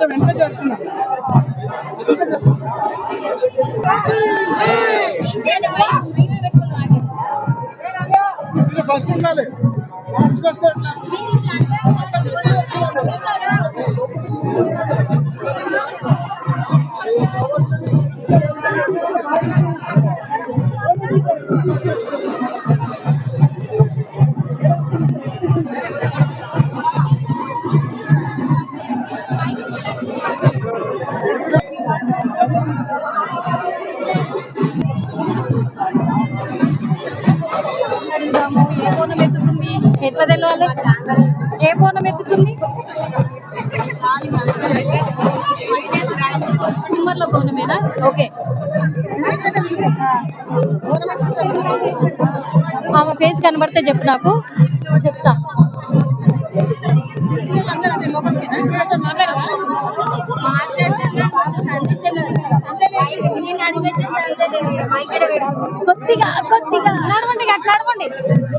కొంచెం వెంట చేస్తున్నా. ఫస్ట్ ఉండాలి. ఫస్ట్ వస్తే ఏ బోనం ఎత్తుతుంది? ఎట్లా తెలవాలి? ఏ బోనం ఎత్తుతుంది? కుమ్మర్ల బోనమేనా ఓకే. ఆమె ఫేస్ కనబడితే చెప్పు నాకు. చెప్తా. కొద్దిగా కొద్దిగా. నడవండి అట్లా నడవండి.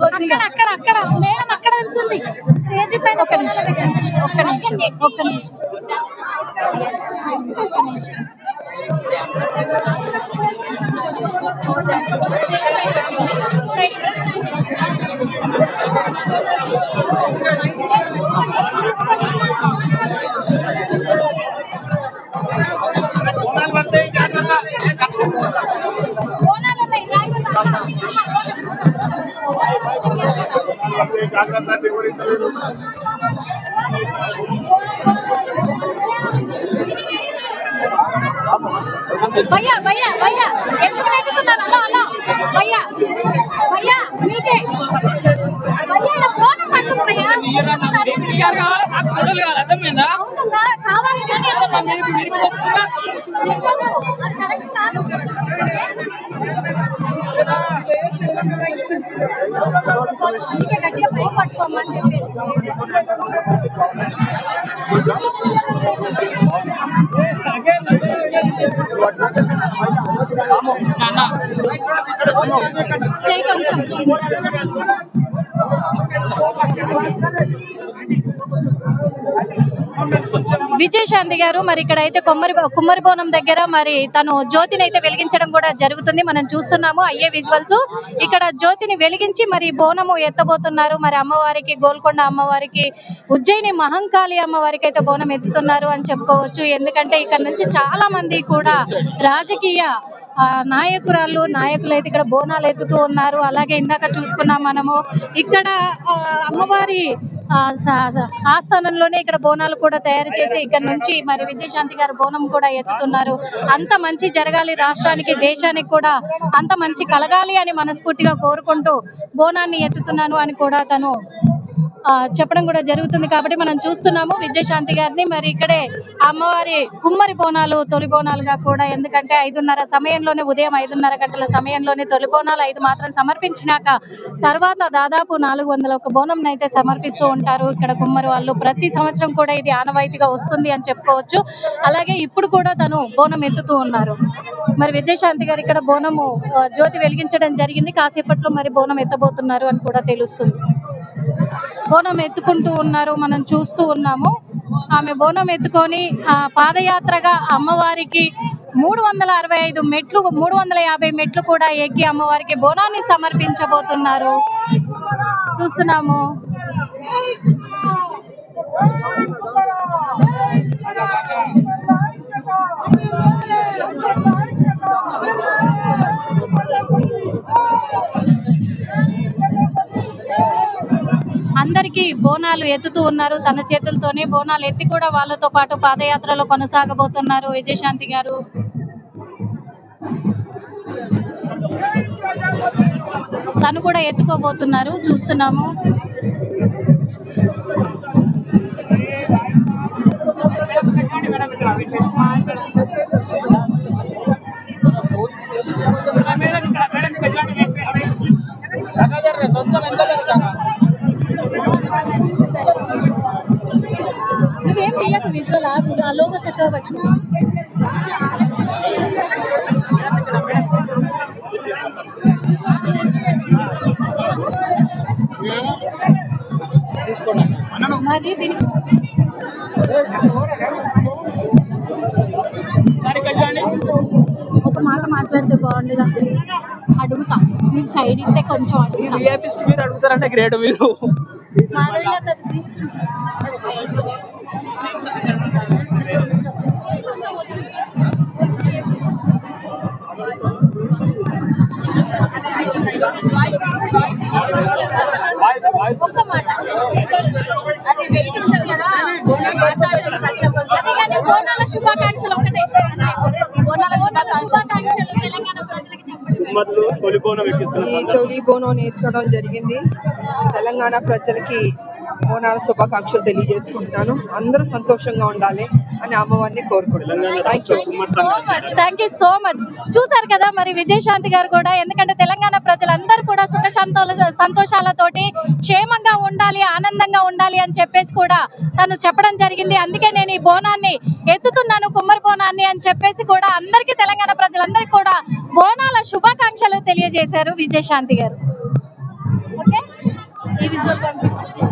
కొద్దిగా అక్కడ అక్కడ. మేడం అక్కడ వెళ్తుంది. స్టేజ్ పైన ఒక నిమిషం ఒక్క నిమిషం ఒక్క నిమిషం. ఒక్క నిమిషం. భయ్యా భయ్యా భయ్యా. ఎందుకు నెట్టుతున్నారు అలా అలా. భయ్యా భయ్యా మీకే. భయ్యా నా ఫోన్ పట్టుకు భయ్యా. అవునన్నా, కావాలి కరెక్ట్ కాదు. పట్టుకోమని చెప్పేది చేయి కొంచెం విజయశాంతి గారు మరి ఇక్కడ అయితే కొమ్మరి కుమ్మరి బోనం దగ్గర మరి తను జ్యోతిని అయితే వెలిగించడం కూడా జరుగుతుంది. మనం చూస్తున్నాము అయ్యే విజువల్స్ ఇక్కడ జ్యోతిని వెలిగించి మరి బోనము ఎత్తబోతున్నారు. మరి అమ్మవారికి గోల్కొండ అమ్మవారికి ఉజ్జయిని మహంకాళి అమ్మవారికి అయితే బోనం ఎత్తుతున్నారు అని చెప్పుకోవచ్చు. ఎందుకంటే ఇక్కడ నుంచి చాలా మంది కూడా రాజకీయ ఆ, నాయకురాళ్ళు నాయకులు అయితే ఇక్కడ బోనాలు ఎత్తుతూ ఉన్నారు. అలాగే ఇందాక చూసుకున్నాం మనము. ఇక్కడ ఆ, అమ్మవారి ఆస్థానంలోనే ఇక్కడ బోనాలు కూడా తయారు చేసి ఇక్కడ నుంచి మరి విజయశాంతి గారు బోనం కూడా ఎత్తుతున్నారు. అంత మంచి జరగాలి రాష్ట్రానికి దేశానికి కూడా అంత మంచి కలగాలి అని మనస్ఫూర్తిగా కోరుకుంటూ బోనాన్ని ఎత్తుతున్నాను అని కూడా తను చెప్పడం కూడా జరుగుతుంది కాబట్టి మనం చూస్తున్నాము విజయశాంతి గారిని. మరి ఇక్కడే అమ్మవారి కుమ్మరి బోనాలు తొలి బోనాలుగా కూడా ఎందుకంటే ఐదున్నర సమయంలోనే ఉదయం ఐదున్నర గంటల సమయంలోనే తొలి బోనాలు ఐదు మాత్రం సమర్పించినాక తర్వాత దాదాపు నాలుగు వందల ఒక బోనం అయితే సమర్పిస్తూ ఉంటారు. ఇక్కడ కుమ్మరి వాళ్ళు ప్రతి సంవత్సరం కూడా ఇది ఆనవాయితీగా వస్తుంది అని చెప్పుకోవచ్చు. అలాగే ఇప్పుడు కూడా తను బోనం ఎత్తుతూ ఉన్నారు. మరి విజయశాంతి గారు ఇక్కడ బోనము జ్యోతి వెలిగించడం జరిగింది. కాసేపట్లో మరి బోనం ఎత్తబోతున్నారు అని కూడా తెలుస్తుంది. బోనం ఎత్తుకుంటూ ఉన్నారు మనం చూస్తూ ఉన్నాము. ఆమె బోనం ఎత్తుకొని ఆ, పాదయాత్రగా అమ్మవారికి మూడు వందల అరవై ఐదు మెట్లు మూడు వందల యాభై మెట్లు కూడా ఎక్కి అమ్మవారికి బోనాన్ని సమర్పించబోతున్నారు. చూస్తున్నాము. అందరికీ బోనాలు ఎత్తుతూ ఉన్నారు. తన చేతులతోనే బోనాలు ఎత్తి కూడా వాళ్ళతో పాటు పాదయాత్రలో కొనసాగబోతున్నారు విజయశాంతి గారు. తను కూడా ఎత్తుకోబోతున్నారు. చూస్తున్నాము. ఆ లోగో చక్కగా పట్టు మరి దీనికి ఒక మాట మాట్లాడితే బాగుండగా అడుగుతా. మీరు సైడ్ ఇస్తే కొంచెం అడుగుతా. మీరు అడుగుతారంటే గ్రేట్ మీరు. ఒక్క మాట అది వెయిట్ కదా మాట్లాడడం కష్టం కొంచెం. కానీ బోనాల శుభాకాంక్షలు ఒకటే బోనాల శుభాకాంక్షలు తెలంగాణ ప్రజలకు చెప్పండి తొలి బోనం ఈ తొలి బోనం ఎత్తడం జరిగింది తెలంగాణ ప్రజలకి బోనాల శుభాకాంక్షలు తెలియజేసుకుంటున్నాను. అందరూ సంతోషంగా ఉండాలి అని అమ్మవారిని కోరుకుంటున్నాను. Thank you so much thank you so much చూసారు కదా మరి విజయశాంతి గారు కూడా ఎందుకంటే తెలంగాణ ప్రజలందరూ కూడా సుఖ సంతోష సంతోషాలతోటి క్షేమంగా ఉండాలి ఆనందంగా ఉండాలి అని చెప్పేసి కూడా తను చెప్పడం జరిగింది. అందుకే నేను ఈ బోనాన్ని ఎత్తుతున్నాను కుమ్మరి బోనాన్ని అని చెప్పేసి కూడా అందరికీ తెలంగాణ ప్రజలందరికీ కూడా బోనాల శుభాకాంక్షలు తెలియజేశారు విజయశాంతి గారు. ఓకే ఈ విజువల్ పంపించేసి.